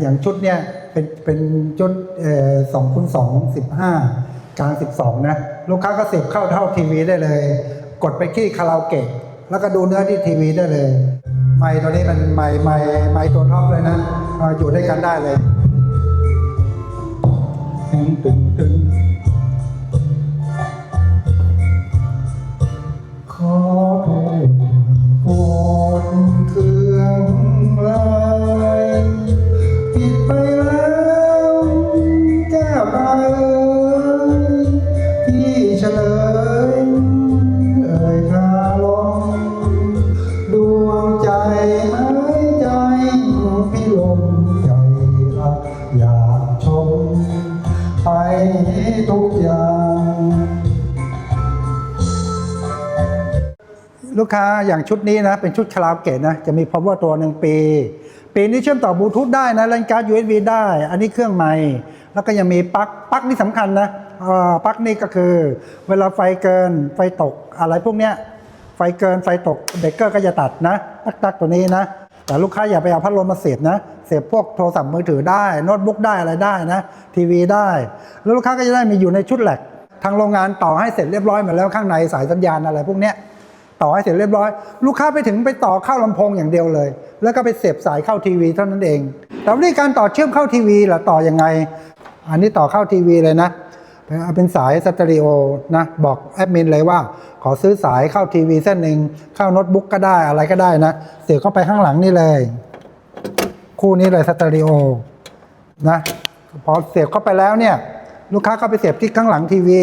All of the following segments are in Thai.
อย่างชุดเนี่ยเป็นเป็นชุดสองคูณสองสิบห้ากลางสิบสองนะลูกค้าก็เสียบเข้าเท่าทีวีได้เลย กดไปที่คาราโอเกะแล้วก็ดูเนื้อที่ทีวีได้เลย ไมค์ตัวนี้มันไมค์ไมค์ไมค์ตัวท็อปเลยนะเอาอยู่ด้วยกันได้เลยตึงตึงตึงขอโทษโกรธเครื่อ ทุกอย่าง ลูกค้าอย่างชุดนี้นะ เป็นชุดคาราโอเกะนะ จะมี power ตัวหนึ่งปี ปีนี้เชื่อมต่อบลูทูธได้นะเล่นการ์ด USB ได้ อันนี้เครื่องใหม่ แล้วก็ยังมีปลั๊กปลั๊กนี่สำคัญนะปลั๊กนี่ก็คือ เวลาไฟเกินไฟตกอะไรพวกเนี้ยไฟเกินไฟตกเบรกเกอร์ก็จะตัดนะปลั๊กตักตัวนี้นะ แต่ลูกค้าอย่าไปเอาพัดลมมาเสียบนะ เสียบพวกโทรศัพท์มือถือได้โน้ตบุ๊กได้อะไรได้นะ ทีวีได้ แล้วลูกค้าก็จะได้มีอยู่ในชุดแหลกทางโรงงานต่อให้เสร็จเรียบร้อยหมดแล้วข้างในสายสัญญาณอะไรพวกเนี้ยต่อให้เสร็จเรียบร้อย ลูกค้าไปถึงไปต่อเข้าลำโพงอย่างเดียวเลย แล้วก็ไปเสียบสายเข้าทีวีเท่านั้นเอง แต่วิธีการต่อเชื่อมเข้าทีวีล่ะต่อยังไง อันนี้ต่อเข้าทีวีเลยนะ เป็นสายสเตอริโอนะบอกแอดมินเลยว่า ขอซื้อสายเข้าทีวีเส้นหนึ่งเข้าโน้ตบุ๊กก็ได้อะไรก็ได้นะเสียบเข้าไปข้างหลังนี่เลย คู่นี้เลยสเตอริโอนะพอเสียบเข้าไปแล้วเนี่ย ลูกค้าก็ไปเสียบที่ข้างหลังทีวี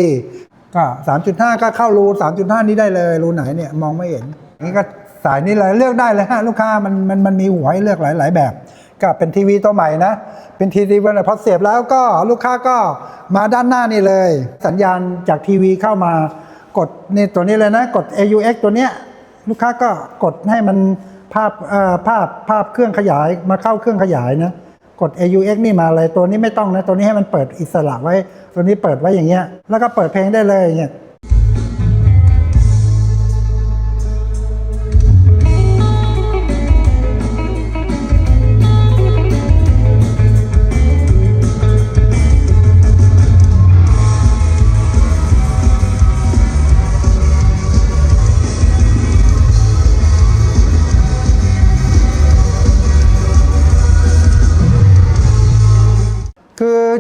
ก็3.5 ก็เข้ารู 3.5 นี้ได้เลย รูไหนเนี่ยมองไม่เห็นนี่ก็สายนี้เลยเลือกได้เลยฮะลูกค้ามันมันมันมีหัวให้เลือกหลายๆแบบ ก็เป็นทีวีตัวใหม่นะ เป็นทีวีพอเสียบแล้วก็ลูกค้าก็มาด้านหน้านี่เลย สัญญาณจากทีวีเข้ามากดนี่ตัวนี้เลยนะ กด AUX ตัวเนี้ยลูกค้าก็กดให้มันภาพเอ่อภาพภาพเครื่องขยายมาเข้าเครื่องขยายนะ กด AUX นี่มาเลยตัวนี้ไม่ต้องนะ ตัวนี้ให้มันเปิดอิสระไว้ ตัวนี้เปิดไว้อย่างเงี้ยแล้วก็เปิดเพลงได้เลยเงี้ย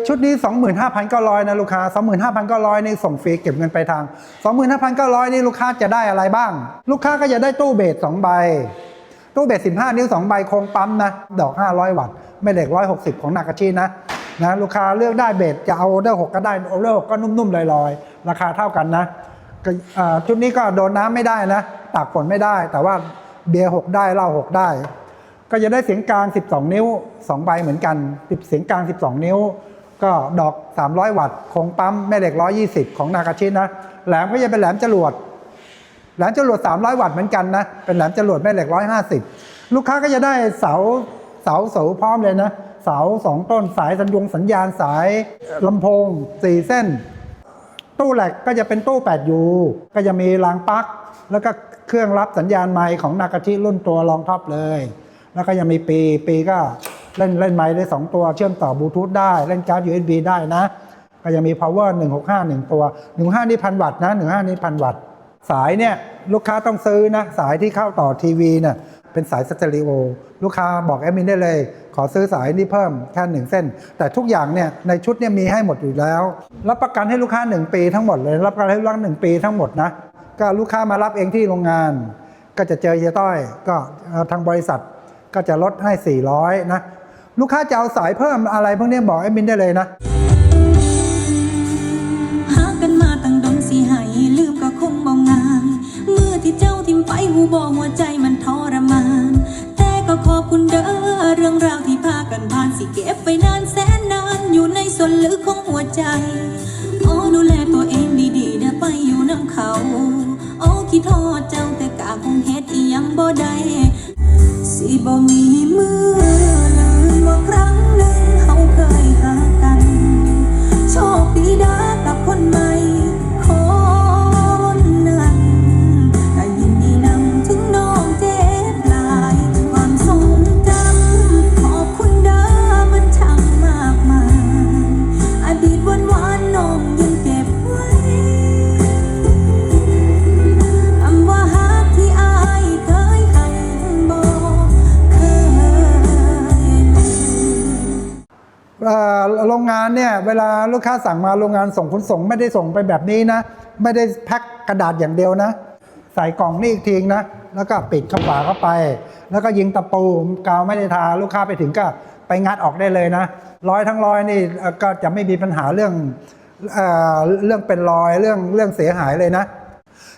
ชุดนี้ 25,900 นะลูกค้า 25,900 นี่ส่งฟรีเก็บเงินไปลายทาง 25,900 นี่ลูกค้าจะได้อะไรบ้าง ลูกค้าก็จะได้ตู้เบส2ใบ ตู้เบส 15 นิ้ว 2 ใบโครงปั๊มนะ ดอก 500 วัตต์ ไม่เหล็ก 160 ของนากาชินะนะลูกค้าเลือกได้เบสจะเอาโอเดอร์6ก็ได้โอเดอร์6ก็นุ่มๆลอยๆ ราคาเท่ากันนะชุดนี้ก็โดนน้ำไม่ได้นะตากฝนไม่ได้ แต่ว่าเบียร์6ได้เหล้า6 ได้ ก็จะได้เสียงกลาง 12 นิ้ว 2 ใบเหมือนกันเสียงกลาง 12 นิ้ว ก็ดอก 300 วัตต์โครงปั๊มแม่เหล็ก 120 ของนากาชินะ แหลมก็จะเป็นแหลมจรวด แหลมจรวด 300 วัตต์เหมือนกันนะ เป็นแหลมจรวดแม่เหล็ก 150 ลูกค้าก็จะได้เสาเสาเสาพร้อมเลยนะ เสาสองต้นสายสัญญงสัญญาณสายลำโพง 4 เส้น ตู้แหลกก็จะเป็นตู้ 8U ก็จะมีรางปลั๊กแล้วก็เครื่องรับสัญญาณไมค์ของนากาชิรุ่นตัวรองท็อปเลย แล้วก็ยังมีปีปีก็ เล่นเล่นไมค์ได้ 2 ตัวเชื่อมต่อบลูทูธได้เล่นการ์ด USB ได้นะ ก็ยังมี power 165 1 ตัว 15 นี่พันวัตต์นะ 15 นี่พันวัตต์ สายเนี่ยลูกค้าต้องซื้อนะ สายที่เข้าต่อทีวีเนี่ยเป็นสายสเตอริโอลูกค้าบอกแอดมินได้เลย ขอซื้อสายนี้เพิ่มแค่หนึ่งเส้น แต่ทุกอย่างเนี่ยในชุดเนี่ยมีให้หมดอยู่แล้ว รับประกันให้ลูกค้า 1 ปีทั้งหมดเลย รับประกันให้ลูกค้าหนึ่งปีทั้งหมดนะก็ลูกค้ามารับเองที่โรงงาน ก็จะเจอเฮียต้อย ก็ทางบริษัทก็จะลดให้ 400 นะ ลูกค้าจะเอาสายเพิ่มอะไรพวกนี้บอกแอดมินได้เลยนะ หากันมาตั้งดนสิให้ลืมก็คงบ่งานเมื่อที่เจ้าทิมไปหูบอกหัวใจมันทรมาน แต่ก็ขอบคุณเด้อเรื่องราวที่พากันผ่านสิเก็บไปนานแสนนานอยู่ในส่วนลึกของหัวใจโอ้ดูแลตัวเองดีๆเด้อไปอยู่น้ำเขา โอ้คิดทอดเจ้าแต่กะคงเฮ็ดอีหยังบ่ได้สิบ่มีมือ โรงงานเนี่ยเวลาลูกค้าสั่งมาโรงงานส่งขนส่งไม่ได้ส่งไปแบบนี้นะ ไม่ได้แพ็คกระดาษอย่างเดียวนะ ใส่กล่องนี่อีกทีนะ แล้วก็ปิดเข้าฝาเข้าไป แล้วก็ยิงตะปูกาวไม่ได้ทาลูกค้าไปถึงก็ไปงัดออกได้เลยนะร้อยทั้งร้อยนี่ก็จะไม่มีปัญหาเรื่องเอเรื่องเป็นรอยเรื่องเรื่องเสียหายเลยนะ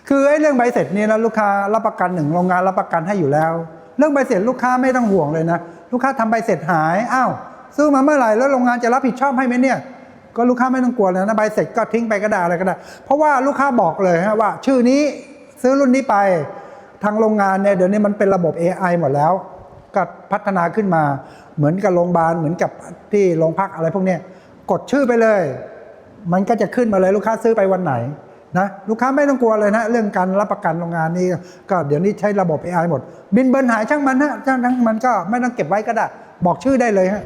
คือไอ้เรื่องใบเสร็จนี่นะลูกค้ารับประกันหนึ่งโรงงานรับประกันให้อยู่แล้ว เรื่องใบเสร็จลูกค้าไม่ต้องห่วงเลยนะ ลูกค้าทำใบเสร็จหายอ้าว ซื้อมาเมื่อไหร่แล้วโรงงานจะรับผิดชอบให้ไหมเนี่ย ก็ลูกค้าไม่ต้องกลัวเลยนะใบเสร็จก็ทิ้งไปก็ได้อะไรก็ได้ เพราะว่าลูกค้าบอกเลยฮะว่า ชื่อนี้ซื้อรุ่นนี้ไปทางโรงงานเนี่ยเดี๋ยวนี้มันเป็นระบบ AI หมดแล้ว ก็พัฒนาขึ้นมาเหมือนกับโรงพยาบาลเหมือนกับที่โรงพักอะไรพวกนี้กดชื่อไปเลย มันก็จะขึ้นมาเลยลูกค้าซื้อไปวันไหนนะลูกค้าไม่ต้องกลัวเลยนะเรื่องการรับประกันโรงงานนี้ก็เดี๋ยวนี้ใช้ระบบ AI หมด บินเบินหายช่างมันฮะช่างมันก็ไม่ต้องเก็บไว้ก็ได้ บอกชื่อได้เลยฮะ